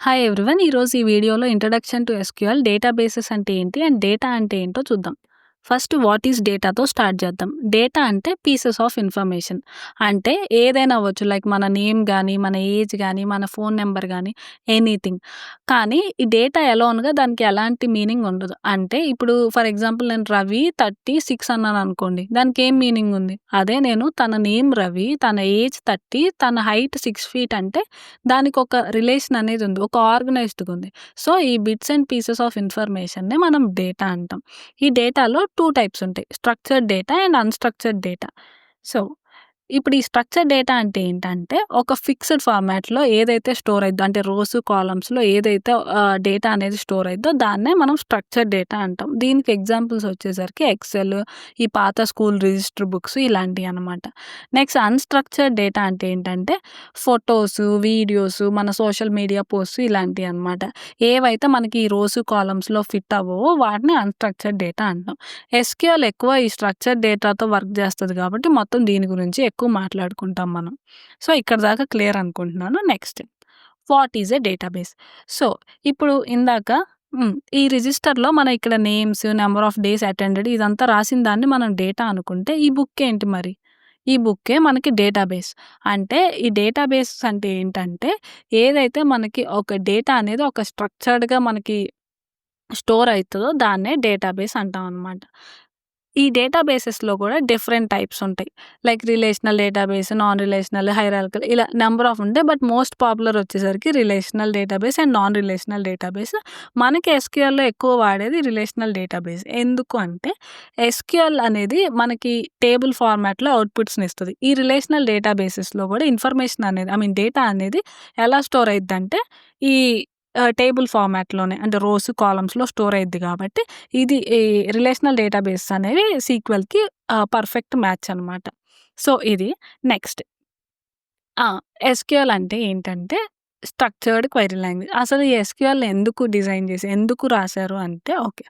Hi everyone. ఈరోజు ఈ వీడియోలో ఇంట్రడక్షన్ టు ఎస్‌క్యూఎల్ డేటాబేసెస్ అంటే ఏంటి? అండ్ డేటా అంటే ఏంటో చూద్దాం. ఫస్ట్ వాట్ ఈస్ డేటాతో స్టార్ట్ చేద్దాం. డేటా అంటే పీసెస్ ఆఫ్ ఇన్ఫర్మేషన్. అంటే ఏదైనా అవ్వచ్చు. లైక్ మన నేమ్ కానీ మన ఏజ్ కానీ మన ఫోన్ నెంబర్ కానీ ఎనీథింగ్. కానీ ఈ డేటా ఎలోన్‌గా దానికి ఎలాంటి మీనింగ్ ఉండదు. అంటే ఇప్పుడు ఫర్ ఎగ్జాంపుల్ నేను రవి థర్టీ సిక్స్ అన్నను అనుకోండి దానికి ఏం మీనింగ్ ఉంది? అదే నేను తన నేమ్ రవి, తన ఏజ్ 30, తన హైట్ సిక్స్ ఫీట్ అంటే దానికొక రిలేషన్ అనేది ఉంది. ఒక ఆర్గనైజ్డ్‌గా ఉంది. సో, ఈ బిట్స్ అండ్ పీసెస్ ఆఫ్ ఇన్ఫర్మేషన్‌నే మనం డేటా అంటాం. ఈ డేటాలో టూ టైప్స్ ఉంటాయి. Structured data and unstructured data. So, ఇప్పుడు ఈ స్ట్రక్చర్ డేటా అంటే ఏంటంటే ఒక ఫిక్స్డ్ ఫార్మాట్‌లో ఏదైతే స్టోర్ అయిద్దో అంటే రోస్, కాలమ్స్‌లో ఏదైతే డేటా అనేది స్టోర్ అయిద్దో దాన్నే మనం స్ట్రక్చర్ డేటా అంటాం. దీనికి ఎగ్జాంపుల్స్ వచ్చేసరికి ఎక్సెల్, ఈ పాత స్కూల్ రిజిస్టర్ బుక్స్ ఇలాంటివి అన్నమాట. నెక్స్ట్ అన్‌స్ట్రక్చర్డ్ డేటా అంటే ఏంటంటే ఫొటోస్ వీడియోస్, మన సోషల్ మీడియా పోస్ట్స్ ఇలాంటివి అన్నమాట. ఏవైతే మనకి ఈ రోజు కాలమ్స్‌లో ఫిట్ అవ్వవో వాటిని అన్‌స్ట్రక్చర్డ్ డేటా అంటాం. ఎస్‌క్యూఎల్ ఎక్కువ ఈ స్ట్రక్చర్డ్ డేటాతో వర్క్ చేస్తుంది కాబట్టి మొత్తం దీని గురించి ఎక్కువ మాట్లాడుకుంటాం మనం. సో, ఇక్కడ దాకా క్లియర్ అనుకుంటున్నాను. Next what is a database? So, ఇప్పుడు ఇందాక ఈ రిజిస్టర్‌లో మన ఇక్కడ names, number of days attended ఇదంతా రాసిన దాన్ని మనం డేటా అనుకుంటే ఈ బుక్ ఏంటి మరి? ఈ బుక్కే మనకి డేటాబేస్. అంటే ఈ డేటాబేస్ అంటే ఏంటంటే ఏదైతే మనకి ఒక డేటా అనేది ఒక స్ట్రక్చర్డ్‌గా మనకి స్టోర్ అవుతుందో దాన్నే డేటాబేస్ అంటాం అనమాట ఈ డేటాబేసెస్‌లో కూడా డిఫరెంట్ టైప్స్ ఉంటాయి. Like relational database, non relational, hierarchical ఇలా నంబర్ ఆఫ్ ఉంటాయి. బట్ మోస్ట్ పాపులర్ వచ్చేసరికి relational database and non relational database. మనకి ఎస్‌క్యూఎల్‌లో ఎక్కువ వాడేది రిలేషనల్ డేటాబేస్. ఎందుకు అంటే ఎస్‌క్యూఎల్ అనేది మనకి టేబుల్ ఫార్మాట్‌లో అవుట్‌పుట్స్‌ని ఇస్తుంది ఈ రిలేషనల్ డేటాబేసెస్‌లో కూడా ఇన్ఫర్మేషన్ అనేది ఐ మీన్ డేటా అనేది ఎలా స్టోర్ అయిద్దంటే ఈ టేబుల్ ఫార్మాట్‌లోనే అంటే రోస్, కాలమ్స్‌లో స్టోర్ అయిద్ది కాబట్టి ఇది ఈ రిలేషనల్ డేటాబేస్ అనేవి సీక్వెల్‌కి పర్ఫెక్ట్ మ్యాచ్ అనమాట సో, ఇది నెక్స్ట్. ఎస్‌క్యూఎల్ అంటే ఏంటంటే స్ట్రక్చర్డ్ క్వైరీ లాంగ్వేజ్. అసలు ఈ ఎస్క్యూఎల్ ఎందుకు డిజైన్ చేసి ఎందుకు రాశారు అంటే ఓకే.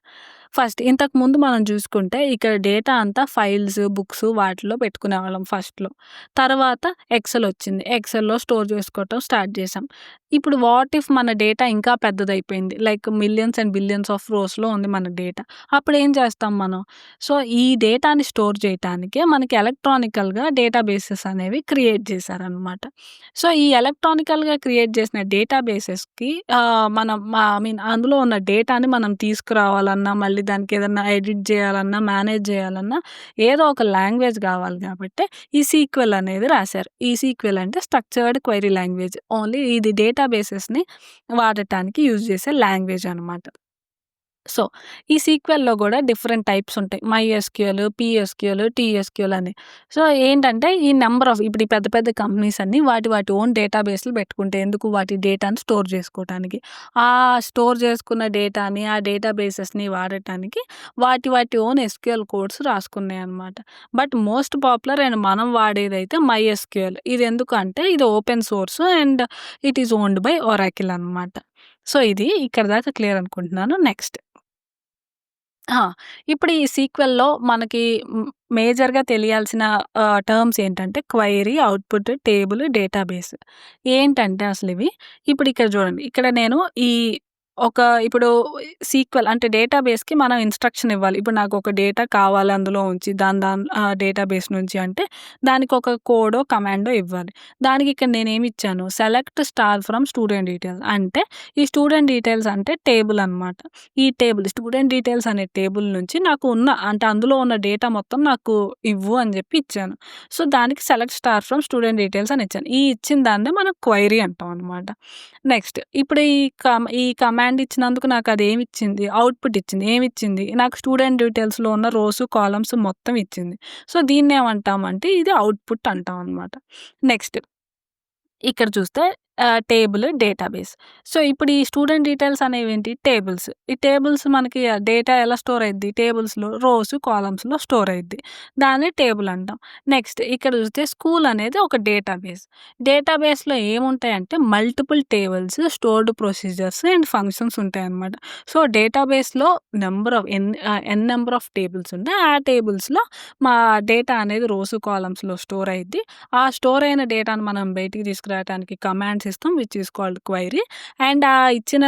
ఫస్ట్ ఇంతకుముందు మనం చూసుకుంటే ఇక్కడ డేటా అంతా ఫైల్స్, బుక్స్ వాటిలో పెట్టుకునేవాళ్ళం ఫస్ట్‌లో. తర్వాత ఎక్సెల్ వచ్చింది. ఎక్సెల్‌లో స్టోర్ చేసుకోవటం స్టార్ట్ చేసాం. ఇప్పుడు వాట్ ఇఫ్ మన డేటా ఇంకా పెద్దదైపోయింది like millions and billions of రోస్‌లో ఉంది మన డేటా. అప్పుడు ఏం చేస్తాం మనం? సో, ఈ డేటాని స్టోర్ చేయటానికే మనకి ఎలక్ట్రానికల్‌గా డేటాబేసెస్ అనేవి క్రియేట్ చేశారనమాట సో, ఈ ఎలక్ట్రానికల్‌గా క్రియేట్ చేసిన డేటాబేసెస్‌కి మనం ఐ మీన్ అందులో ఉన్న డేటాని మనం తీసుకురావాలన్నా, మళ్ళీ దానికి ఏదన్నా ఎడిట్ చేయాలన్నా, మేనేజ్ చేయాలన్నా ఏదో ఒక లాంగ్వేజ్ కావాలి కాబట్టి ఈ సీక్వెల్ అనేది రాశారు. ఈ సీక్వెల్ అంటే స్ట్రక్చర్డ్ క్వైరీ లాంగ్వేజ్. ఓన్లీ ఇది డేటాబేసెస్‌ని వాడటానికి యూజ్ చేసే లాంగ్వేజ్ అనమాట సో, ఈ సీక్వెల్‌లో కూడా డిఫరెంట్ టైప్స్ ఉంటాయి. మైఎస్‌క్యూఎల్, పిఎస్క్యూఎల్ టీఎస్‌క్యూఎల్ అని. సో, ఏంటంటే ఈ నెంబర్ ఆఫ్ ఇప్పుడు ఈ పెద్ద పెద్ద కంపెనీస్ అన్నీ వాటి వాటి ఓన్ డేటాబేస్‌లు పెట్టుకుంటాయి. ఎందుకు? వాటి డేటాని స్టోర్ చేసుకోవటానికి. ఆ స్టోర్ చేసుకున్న డేటాని, ఆ డేటాబేసెస్‌ని వాడటానికి వాటి వాటి ఓన్ ఎస్‌క్యూఎల్ కోడ్స్ రాసుకున్నాయి అనమాట బట్ మోస్ట్ పాపులర్ అండ్ మనం వాడేదైతే మైఎస్‌క్యూఎల్. ఇది ఎందుకంటే ఇది open source and it is owned by Oracle అనమాట సో, ఇది ఇక్కడ దాకా క్లియర్ అనుకుంటున్నాను. నెక్స్ట్. ఇప్పుడు ఈ సీక్వెల్‌లో మనకి మేజర్‌గా తెలియాల్సిన టర్మ్స్ ఏంటంటే క్వైరీ అవుట్‌పుట్, టేబుల్, డేటాబేస్. ఏంటంటే అసలు ఇవి ఇప్పుడు ఇక్కడ చూడండి. ఇక్కడ నేను ఈ ఒక ఇప్పుడు సీక్వెల్ అంటే డేటాబేస్‌కి మనం ఇన్‌స్ట్రక్షన్ ఇవ్వాలి. ఇప్పుడు నాకు ఒక డేటా కావాలి అందులో ఉంచి దాని దాని డేటాబేస్ నుంచి అంటే దానికి ఒక కోడో, కమాండో ఇవ్వాలి. దానికి ఇక్కడ నేనేమి ఇచ్చాను select star from student details అంటే ఈ స్టూడెంట్ డీటెయిల్స్ అంటే టేబుల్ అన్నమాట. ఈ టేబుల్ స్టూడెంట్ డీటెయిల్స్ అనే టేబుల్ నుంచి నాకు ఉన్న అంటే అందులో ఉన్న డేటా మొత్తం నాకు ఇవ్వు అని చెప్పి ఇచ్చాను. సో, దానికి select star from student details అని ఇచ్చాను. ఈ ఇచ్చిన దాన్నే మనం క్వైరీ అంటాం అనమాట నెక్స్ట్ ఇప్పుడు ఈ కమ ఈ కమాండ్ ఇచ్చినందుకు నాకు అది ఏమి ఇచ్చింది? అవుట్‌పుట్ ఇచ్చింది. ఏమి ఇచ్చింది నాకు స్టూడెంట్ డీటెయిల్స్‌లో ఉన్న రోస్, కాలమ్స్ మొత్తం ఇచ్చింది. సో, దీన్నేమంటామంటే ఇది అవుట్‌పుట్ అంటాం అనమాట నెక్స్ట్. ఇక్కడ చూస్తే టేబుల్, డేటాబేస్. సో, ఇప్పుడు ఈ స్టూడెంట్ డీటెయిల్స్ ఏంటి టేబుల్స్. ఈ టేబుల్స్ మనకి డేటా ఎలా స్టోర్ అయిద్ది? టేబుల్స్‌లో రోస్, కాలమ్స్‌లో స్టోర్ అయిద్ది. దాన్ని టేబుల్ అంటాం. నెక్స్ట్ ఇక్కడ చూస్తే స్కూల్ అనేది ఒక డేటాబేస్. డేటాబేస్‌లో ఏముంటాయంటే multiple tables, stored procedures and functions ఉంటాయన్నమాట. సో, డేటాబేస్‌లో number of n n number of tables ఉంటాయి. ఆ టేబుల్స్‌లో మా డేటా అనేది రోస్, కాలమ్స్‌లో స్టోర్ అయిద్ది. ఆ స్టోర్ అయిన డేటాను మనం బయటికి తీసుకురావటానికి కమాండ్స్ ఇస్తాం which is called query. And ఆ ఇచ్చిన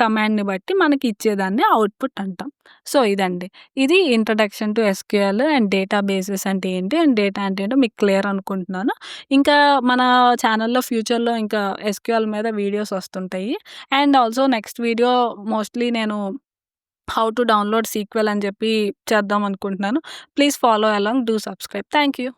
కమాండ్ని బట్టి మనకి ఇచ్చేదాన్ని అవుట్పుట్ అంటాం. సో ఇదండి. ఇది introduction to SQL and databases అంటే ఏంటి? అండ్ డేటా అంటే ఏంటో మీకు క్లియర్ అనుకుంటున్నాను. ఇంకా మన ఛానల్లో ఫ్యూచర్లో ఇంకా ఎస్క్యూఎల్ మీద వీడియోస్ వస్తుంటాయి. And also next video mostly నేను హౌ టు డౌన్లోడ్ సీక్వెల్ అని చెప్పి చేద్దాం అనుకుంటున్నాను. Please follow along do subscribe. Thank you.